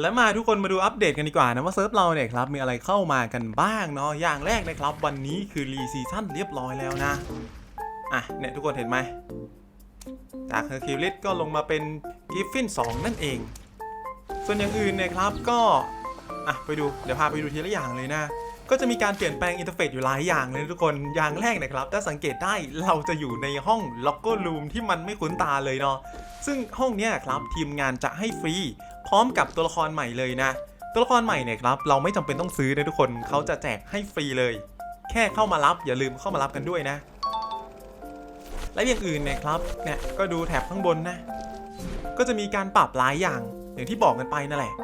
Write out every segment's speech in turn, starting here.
และมาทุกคนมาดูอัปเดตกันดีกว่านะว่าเซิร์ฟเราเนี่ยครับมีอะไรเข้ามากันบ้างเนาะอย่างแรกนะครับ วันนี้คือรีซีซั่นเรียบร้อยแล้วนะอะเนี่ยทุกคนเห็นไหมจากเฮอร์คิวลิสก็ลงมาเป็นกิฟฟิน2 นั่นเอง ส่วนอย่างอื่นเนี่ยครับก็อะไปดูเดี๋ยวพาไปดูทีละอย่างเลยนะ ก็จะมีการเปลี่ยนแปลงอินเทอร์เฟซอยู่หลายอย่างเลยทุกคน อย่างแรกนะครับ ถ้าสังเกตได้เราจะอยู่ในห้องล็อกเกอร์รูมที่มันไม่คุ้นตาเลยเนาะ ซึ่งห้องเนี้ยครับทีมงานจะให้ฟรี พร้อมกับตัวละครใหม่เลยนะ ตัวละครใหม่เนี่ยครับเราไม่จำเป็นต้องซื้อนะทุกคนเขาจะแจกให้ฟรีเลย แค่เข้ามารับอย่าลืมเข้ามารับกันด้วยนะ และอย่างอื่นเนี่ยครับเนี่ยก็ดูแถบข้างบนนะ ก็จะมีการปรับหลายอย่างอย่างที่บอกกันไปนั่นแหละ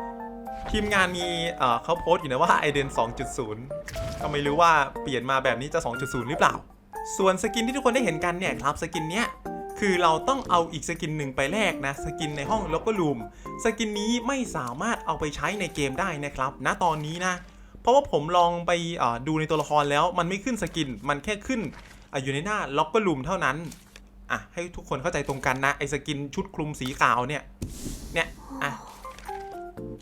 ทีมงานมีเขาโพสต์อยู่นะว่า i d e n 2.0 ก็ไม่รู้ว่าเปลี่ยนมาแบบนี้จะ 2.0 หรือเปล่า ส่วนสกินที่ทุกคนได้เห็นกันเนี่ยครับสกินเนี้ยคือเราต้องเอาอีกสกินหนึ่งไปแลกนะสกินในห้องล็อกเกอร์รูมสกินนี้ไม่สามารถเอาไปใช้ในเกมได้นะครับณตอนนี้นะ เพราะว่าผมลองไปดูในตัวละครแล้วมันไม่ขึ้นสกิน มันแค่ขึ้นออยู่ในหน้าล็อกกอร์รูมเท่านั้นอะให้ทุกคนเข้าใจตรงกันนะไอสกินชุดคลุมสีขาวเนี่ยเนี่ยอะ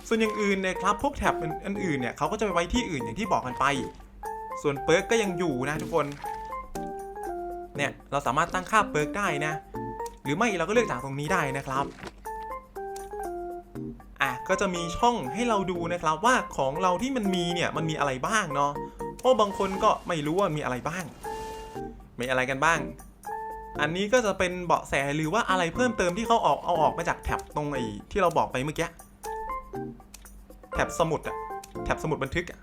ส่วนอย่างอื่นเนี่ยครับพวกแท็บอันอื่นเนี่ยเขาก็จะไปไว้ที่อื่นอย่างที่บอกกันไป ส่วนเปิร์กก็ยังอยู่นะทุกคนเนี่ยเราสามารถตั้งค่าเปิร์กได้นะ หรือไม่เราก็เลือกจากตรงนี้ได้นะครับอะก็จะมีช่องให้เราดูนะครับว่าของเราที่มันมีเนี่ยมันมีอะไรบ้างเนาะเพราะบางคนก็ไม่รู้ว่ามีอะไรบ้าง มีอะไรกันบ้าง อันนี้ก็จะเป็นเบาะแสหรือว่าอะไรเพิ่มเติมที่เขาออกเอาออกมาจากแท็บตรงไอ้ที่เราบอกไปเมื่อกี้ แท็บสมุดอะแท็บสมุดบันทึกอะ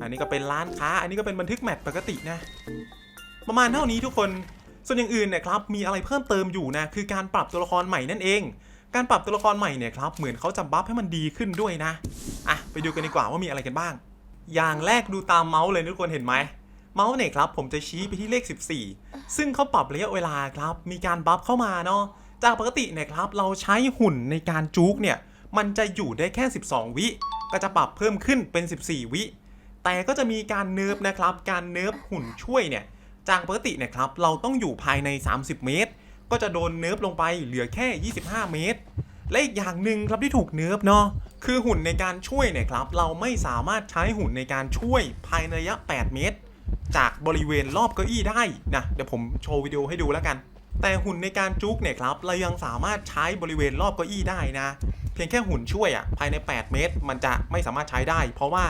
อันนี้ก็เป็นร้านค้า อันนี้ก็เป็นบันทึกแมตช์ปกตินะ ประมาณเท่านี้ทุกคน ส่วนอย่างอื่นเนี่ยครับ มีอะไรเพิ่มเติมอยู่นะ คือการปรับตัวละครใหม่นั่นเอง การปรับตัวละครใหม่เนี่ยครับ เหมือนเขาจะบัฟให้มันดีขึ้นด้วยนะ อะ ไปดูกันดีกว่าว่ามีอะไรกันบ้าง อย่างแรกดูตามเมาส์เลยทุกคนเห็นไหม เมาส์เนี่ยครับ ผมจะชี้ไปที่เลข 14 ซึ่งเขาปรับระยะเวลาครับ มีการบัฟเข้ามาเนาะ จากปกติเนี่ยครับเราใช้หุ่นในการจุกเนี่ยมันจะอยู่ได้แค่ 12 วิ ก็จะปรับเพิ่มขึ้นเป็น 14 วิ แต่ก็จะมีการเนิร์ฟนะครับ การเนิร์ฟหุ่นช่วยเนี่ยจากปกติเนี่ยครับเราต้องอยู่ภายใน 30 เมตร ก็จะโดนเนิร์ฟลงไปเหลือแค่ 25 เมตร และอีกอย่างหนึ่งครับที่ถูกเนิร์ฟเนาะคือหุ่นในการช่วยเนี่ยครับเราไม่สามารถใช้หุ่นในการช่วยภายในระยะ 8 เมตร จากบริเวณรอบเก้าอี้ได้นะเดี๋ยวผมโชว์วิดีโอให้ดูแล้วกัน แต่หุ่นในการจุกเนี่ยครับเรายังสามารถใช้บริเวณรอบเก้าอี้ได้นะ เพียงแค่หุ่นช่วยอะ่ะภายใน 8 เมตร มันจะไม่สามารถใช้ได้ เพราะว่า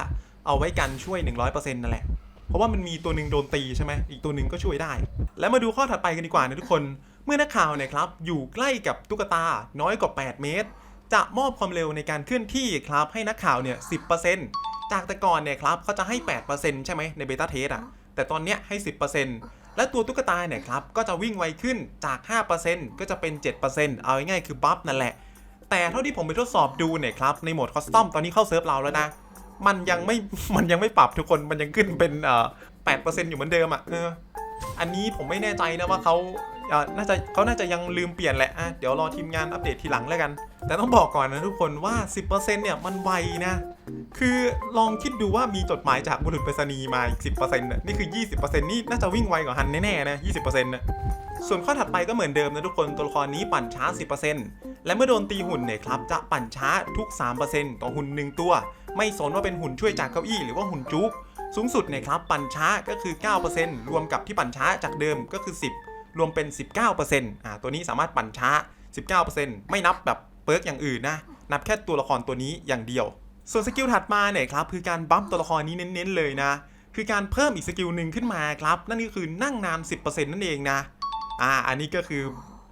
เอาไว้กันช่วย 100%นั่นแหละ เพราะว่ามันมีตัวหนึ่งโดนตีใช่ไหมอีกตัวหนึ่งก็ช่วยได้ แล้วมาดูข้อถัดไปกันดีกว่านะทุกคน เมื่อนักข่าวเนี่ยครับอยู่ใกล้กับตุ๊กตาน้อยกว่า 8 เมตร จะมอบความเร็วในการเคลื่อนที่ครับให้นักข่าวเนี่ย10%จากแต่ก่อนเนี่ยครับเขาจะให้ 8%ใช่ไหมในเบต้าเทสอะแต่ตอนเนี้ยให้ 10% และตัวตุ๊กตาเนี่ยครับก็จะวิ่งไวขึ้นจาก 5%ก็จะเป็น 7%เอาง่ายๆคือบัฟนั่นแหละ แต่เท่าที่ผมไปทดสอบดูเนี่ยครับในโหมดคอสตอมตอนนี้เข้าเซิร์ฟเราแล้วนะ มันยังไม่มันยังไม่ปรับทุกคนมันยังขึ้นเป็นเอ่อ8%อยู่เหมือนเดิมอะเอออันนี้ผมไม่แน่ใจนะว่าเขา น่าจะเขาน่าจะยังลืมเปลี่ยนแหละอะเดี๋ยวรอทีมงานอัปเดตทีหลังแล้วกัน แต่ต้องบอกก่อนนะทุกคนว่า 10%เนี่ยมันไวนะ คือลองคิดดูว่ามีจดหมายจากบุรุษไปรษณีย์มาอีก 10%นะนี่คือ 20%นี่น่าจะวิ่งไวกว่าฮันแน่ๆนะ 20%นะส่วนข้อถัดไปก็เหมือนเดิมนะทุกคนตัวละครนี้ปั่นช้า 10%และเมื่อโดนตีหุ่นเนี่ยครับจะปั่นช้าทุก 3%ต่อหุ่น 1 ตัว ไม่สนว่าเป็นหุ่นช่วยจากเก้าอี้หรือว่าหุ่นจุกสูงสุดเนี่ยครับปั่นช้าก็คือ 9%รวมกับที่ปั่นช้าจากเดิมก็คือ 10 รวมเป็น 19%อ่าตัวนี้สามารถปั่นช้า 19%ไม่นับแบบเปิร์กอย่างอื่นนะ นับแค่ตัวละครตัวนี้อย่างเดียว ส่วนสกิลถัดมาเนี่ยครับคือการบัมตัวละครนี้เน้นๆเลยนะ คือการเพิ่มอีกสกิลหนึ่งขึ้นมาครับ นั่นก็คือนั่งนาน 10%นั่นเองนะ อ่า อันนี้ก็คือ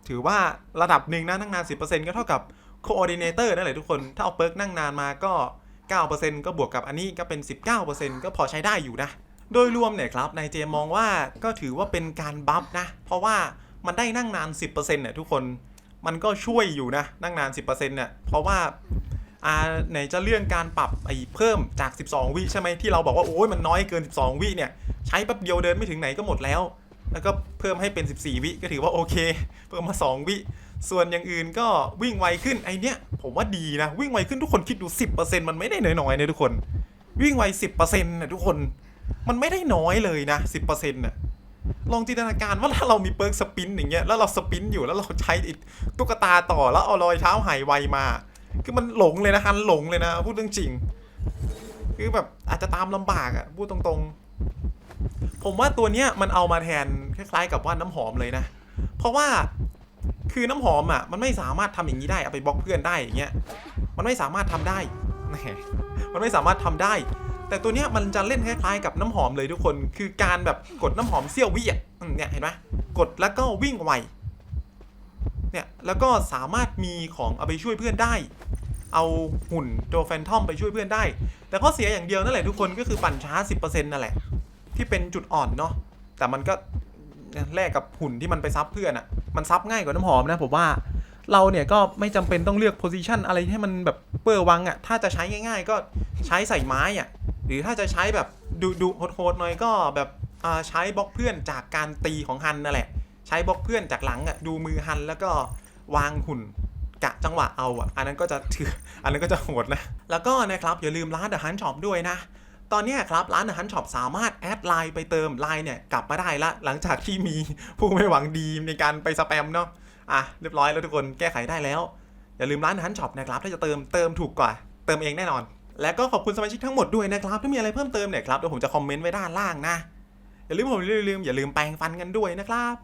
ถือว่าระดับหนึ่งนะนั่งนาน 10%ก็เท่ากับ coordinator นั่นแหละทุกคน ถ้าเอาเปิร์กนั่งนานมาก็ 9%ก็บวกกับอันนี้ก็เป็น 19%ก็พอใช้ได้อยู่นะ โดยรวมเนี่ยครับนายเจมองว่าก็ถือว่าเป็นการบัฟนะ เพราะว่ามันได้นั่งนาน 10%เนี่ยทุกคนมันก็ช่วยอยู่นะนั่งนาน 10%เนี่ยเพราะว่าอ่าไหนจะเรื่องการปรับไอ้เพิ่มจาก 12 วิใช่ไหมที่เราบอกว่าโอ้ยมันน้อยเกิน 12 วิเนี่ยใช้แป๊บเดียวเดินไม่ถึงไหนก็หมดแล้ว แล้วก็เพิ่มให้เป็น 14 วิก็ถือว่าโอเค เพิ่มมา 2 วิ ส่วนอย่างอื่นก็วิ่งไวขึ้นไอเนี้ยผมว่าดีนะ วิ่งไวขึ้นทุกคนคิดดู 10%มันไม่ได้น้อยๆนะทุกคน วิ่งไว 10%นะทุกคน มันไม่ได้น้อยเลยนะ10%น่ะลองจินตนาการว่าถ้าเรามีเปิร์กสปินอย่างเงี้ยแล้วเราสปินอยู่แล้วเราใช้ตุ๊กตาต่อแล้วเอารอยเท้าหายไวมา คือมันหลงเลยนะฮันหลงเลยนะพูดเรื่องจริง คือแบบอาจจะตามลำบากอะพูดตรงๆ ผมว่าตัวเนี้ยมันเอามาแทนคล้ายๆ กับว่าน้ำหอมเลยนะ เพราะว่าคือน้ำหอมอะมันไม่สามารถทำอย่างนี้ได้เอาไปบล็อกเพื่อนได้อย่างเงี้ยมันไม่สามารถทำได้มมันไม่สามารถทำได้ แต่ตัวเนี้ยมันจะเล่นคล้ายๆกับน้ำหอมเลยทุกคน คือการแบบกดน้ำหอมเสี้ยววิอะเนี่ยเห็นไหมกดแล้วก็วิ่งไว เนี่ยแล้วก็สามารถมีของเอาไปช่วยเพื่อนได้ เอาหุ่นโดแฟนทอมไปช่วยเพื่อนได้ แต่ข้อเสียอย่างเดียวนั่นแหละทุกคนก็คือปั่นช้า 10%นั่นแหละ ที่เป็นจุดอ่อนเนาะ แต่มันก็แลกกับหุ่นที่มันไปซับเพื่อนอะ่ะ มันซับง่ายกว่าน้ำหอมนะผมว่า เราเนี่ยก็ไม่จำเป็นต้องเลือกโพซิชันอะไรให้มันแบบเปอร์วังอะ่ะ ถ้าจะใช้ง่าย ๆ ก็ใช้ใส่ไม้อะ่ะ รือถ้าจะใช้แบบดุดุโหดๆหน่อยก็แบบใช้บล็อกเพื่อนจากการตีของฮันนั่นแหละ ใช้บล็อกเพื่อนจากหลังอะ่ะดูมือฮันแล้วก็วางหุ่นกะจังหวะเอาอะอันนั้นก็จะถืออันนั้นก็จะโหดนะ แล้วก็นะครับอย่าลืมร้าน The Hunt Shop ด้วยนะ ตอนนี้ครับร้าน The Hunt Shop สามารถแอดไลน์ไปเติมไลน์เนี่ยกลับมาได้ละ หลังจากที่มีผู้ไม่หวังดีในการไปสแปมเนาะอะเรียบร้อยแล้วทุกคนแก้ไขได้แล้ว อย่าลืมร้าน The Hunt Shop นะครับถ้าจะเติมเติมถูกกว่า เติมเองแน่นอน และก็ขอบคุณสมาชิกทั้งหมดด้วยนะครับ ถ้ามีอะไรเพิ่มเติมเนี่ยครับเดี๋ยวผมจะคอมเมนต์ไว้ด้านล่างนะ อย่าลืมผมอย่าลืมอย่าลืมแปรงฟันกันด้วยนะครับ